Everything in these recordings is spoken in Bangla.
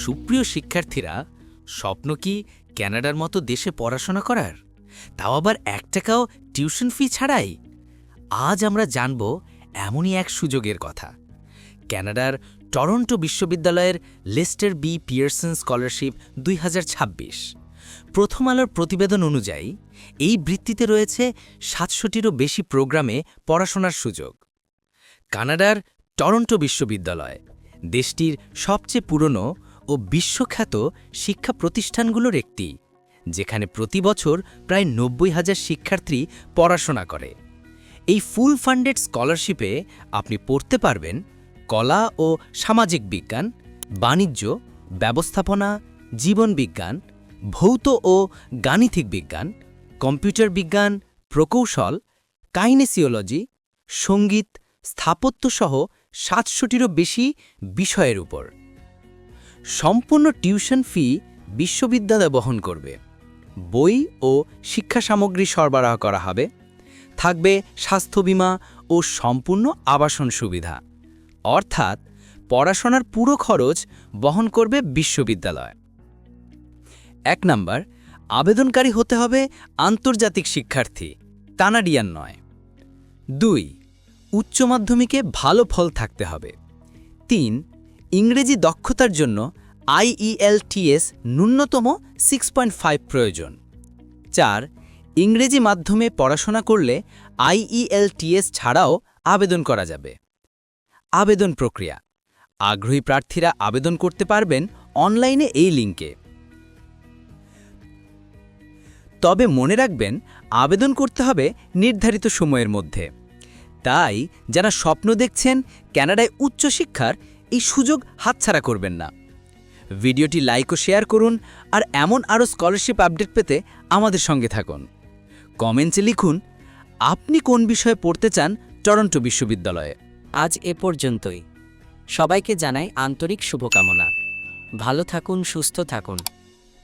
সুপ্রিয় শিক্ষার্থীরা, স্বপ্ন কি ক্যানাডার মতো দেশে পড়াশোনা করার? তাও আবার এক টাকাও টিউশন ফি ছাড়াই? আজ আমরা জানব এমনই এক সুযোগের কথা। ক্যানাডার টরন্টো বিশ্ববিদ্যালয়ের লেস্টার বি পিয়ারসন স্কলারশিপ দুই হাজার ছাব্বিশ। প্রথম আলোর প্রতিবেদন অনুযায়ী, এই বৃত্তিতে রয়েছে সাতশোটিরও বেশি প্রোগ্রামে পড়াশোনার সুযোগ। কানাডার টরন্টো বিশ্ববিদ্যালয়, দেশটির সবচেয়ে পুরনো ও বিশ্বখ্যাত শিক্ষা প্রতিষ্ঠানগুলোর একটি, যেখানে প্রতি বছর প্রায় নব্বই হাজার শিক্ষার্থী পড়াশোনা করে। এই ফুল ফান্ডেড স্কলারশিপে আপনি পড়তে পারবেন কলা ও সামাজিক বিজ্ঞান, বাণিজ্য, ব্যবস্থাপনা জীবনবিজ্ঞান ভৌত ও গাণিতিক বিজ্ঞান, কম্পিউটার বিজ্ঞান, প্রকৌশল, কাইনেসিওলজি, সংগীত, স্থাপত্যসহ সাতশোটিরও বেশি বিষয়ের উপর। সম্পূর্ণ টিউশন ফি বিশ্ববিদ্যালয় বহন করবে। বই ও শিক্ষা সামগ্রী সরবরাহ করা হবে। থাকবে স্বাস্থ্য বীমা ও সম্পূর্ণ আবাসন সুবিধা। অর্থাৎ পড়াশোনার পুরো খরচ বহন করবে বিশ্ববিদ্যালয়। এক নাম্বার, আবেদনকারী হতে হবে আন্তর্জাতিক শিক্ষার্থী, কানাডিয়ান নয়। দুই, উচ্চ মাধ্যমিকে ভালো ফল থাকতে হবে। তিন, ইংরেজি দক্ষতার জন্য আইইএলটিএস ন্যূনতম সিক্স পয়েন্ট ফাইভ প্রয়োজন। চার, ইংরেজি মাধ্যমে পড়াশোনা করলে আইইএলটিএস ছাড়াও আবেদন করা যাবে। আবেদন প্রক্রিয়া। আগ্রহী প্রার্থীরা আবেদন করতে পারবেন অনলাইনে এই লিঙ্কে তবে মনে রাখবেন, আবেদন করতে হবে নির্ধারিত সময়ের মধ্যে। তাই, যারা স্বপ্ন দেখছেন, ক্যানাডায় উচ্চশিক্ষার এই সুযোগ হাতছাড়া করবেন না। ভিডিওটি লাইক ও শেয়ার করুন আর এমন আরও স্কলারশিপ আপডেট পেতে আমাদের সঙ্গে থাকুন। কমেন্টসে লিখুন, আপনি কোন বিষয়ে পড়তে চান টরন্টো বিশ্ববিদ্যালয়ে? আজ এ পর্যন্তই। সবাইকে জানাই আন্তরিক শুভকামনা। ভালো থাকুন, সুস্থ থাকুন।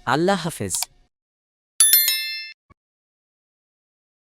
আল্লাহ হাফেজ।